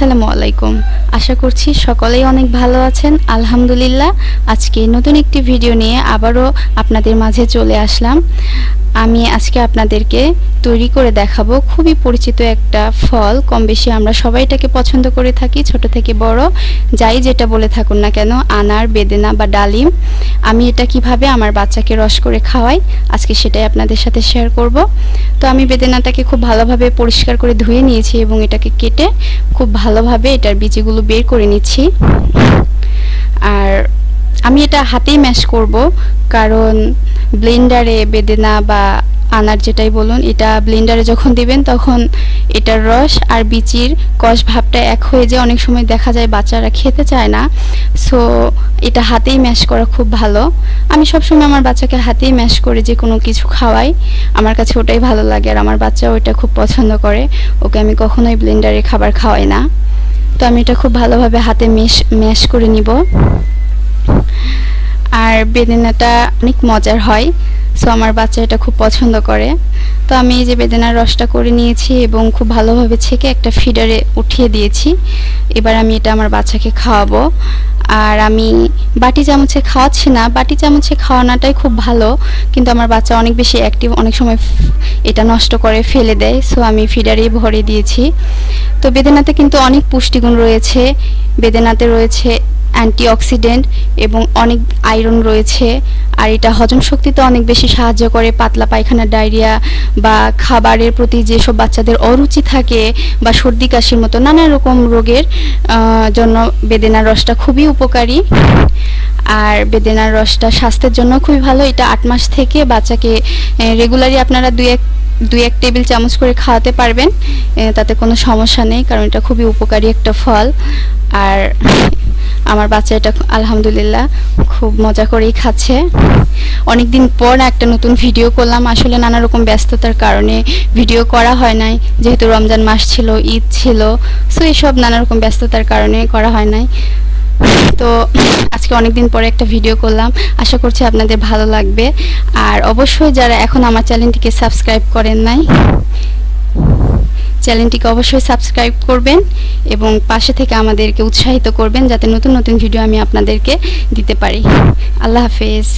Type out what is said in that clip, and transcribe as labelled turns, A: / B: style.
A: আসসালামু আলাইকুম। আশা করছি সকলেই অনেক ভালো আছেন। আলহামদুলিল্লাহ, আজকে নতুন একটি ভিডিও নিয়ে আবারও আপনাদের মাঝে চলে আসলাম। আমি আজকে আপনাদেরকে তৈরি করে দেখাবো খুবই পরিচিত একটা ফল। কম বেশি আমরা সবাই এটাকে পছন্দ করে থাকি, ছোট থেকে বড়। যাই যেটা বলে থাকুন না কেন, আনার, বেদেনা বা ডালিম। আমি এটা কীভাবে আমার বাচ্চাকে রস করে খাওয়াই, আজকে সেটাই আপনাদের সাথে শেয়ার করব। তো আমি বেদেনাটাকে খুব ভালোভাবে পরিষ্কার করে ধুয়ে নিয়েছি এবং এটাকে কেটে খুব ভালোভাবে এটার বীজগুলো বের করে নিচ্ছি। আর আমি এটা হাতেই ম্যাশ করব, কারণ ব্লেন্ডারে বেদেনা বা আনার যেটাই বলুন, এটা ব্লেন্ডারে যখন দিবেন তখন এটার রস আর বিচির কষ ভাবটা এক হয়ে যায়। অনেক সময় দেখা যায় বাচ্চারা খেতে চায় না। সো এটা হাতেই ম্যাশ করা খুব ভালো। আমি সবসময় আমার বাচ্চাকে হাতেই ম্যাশ করে যে কোনো কিছু খাওয়াই। আমার কাছে ওটাই ভালো লাগে আর আমার বাচ্চাও এটা খুব পছন্দ করে। ওকে আমি কখনোই ব্লেন্ডারে খাবার খাওয়াই না। তো আমি এটা খুব ভালোভাবে হাতে মেশ, ম্যাশ করে নিব। আর বেদেনাটা অনেক মজার হয় সো আমার বাচ্চা এটা খুব পছন্দ করে। তো আমি এই যে বেদেনার রসটা করে নিয়েছি এবং খুব ভালোভাবে ছেঁকে একটা ফিডারে উঠিয়ে দিয়েছি। এবার আমি এটা আমার বাচ্চাকে খাওয়াবো। আর আমি বাটি চামচে খাওয়াচ্ছি না। বাটি চামচে খাওয়ানোটাই খুব ভালো, কিন্তু আমার বাচ্চা অনেক বেশি অ্যাক্টিভ অনেক সময় এটা নষ্ট করে ফেলে দেয়। সো আমি ফিডারেই ভরে দিয়েছি। তো বেদেনাতে কিন্তু অনেক পুষ্টিগুণ রয়েছে। বেদেনাতে রয়েছে অ্যান্টিঅক্সিডেন্ট এবং অনেক আয়রন রয়েছে। আর এটা হজম শক্তিতে অনেক বেশি সাহায্য করে। পাতলা পায়খানা ডায়রিয়া বা খাবারের প্রতি যেসব বাচ্চাদের অরুচি থাকে বা সর্দি, কাশির মতো নানা রকম রোগের জন্য বেদেনার রসটা খুবই উপকারী। আর বেদেনার রসটা স্বাস্থ্যের জন্য খুবই ভালো। এটা আট মাস থেকে বাচ্চাকে রেগুলারই আপনারা দুই এক দুই এক টেবিল চামচ করে খাওয়াতে পারবেন। তাতে কোনো সমস্যা নেই, কারণ এটা খুবই উপকারী একটা ফল। আর আমার বাচ্চা এটা আলহামদুলিল্লাহ খুব মজা করেই খাচ্ছে। অনেকদিন পর একটা নতুন ভিডিও করলাম। আসলে নানা রকম ব্যস্ততার কারণে ভিডিও করা হয় নাই। যেহেতু রমজান মাস ছিল, ঈদ ছিল সো এসব নানা রকম ব্যস্ততার কারণে করা হয় নাই। তো আজকে অনেকদিন পরে একটা ভিডিও করলাম। আশা করছি আপনাদের ভালো লাগবে। আর অবশ্যই যারা এখন আমার চ্যানেলটিকে সাবস্ক্রাইব করেন নাই চ্যানেলটিকে অবশ্যই সাবস্ক্রাইব করবেন এবং পাশে থেকে আমাদেরকে উৎসাহিত করবেন যাতে নতুন নতুন ভিডিও আমি আপনাদেরকে দিতে পারি। আল্লাহ হাফেজ।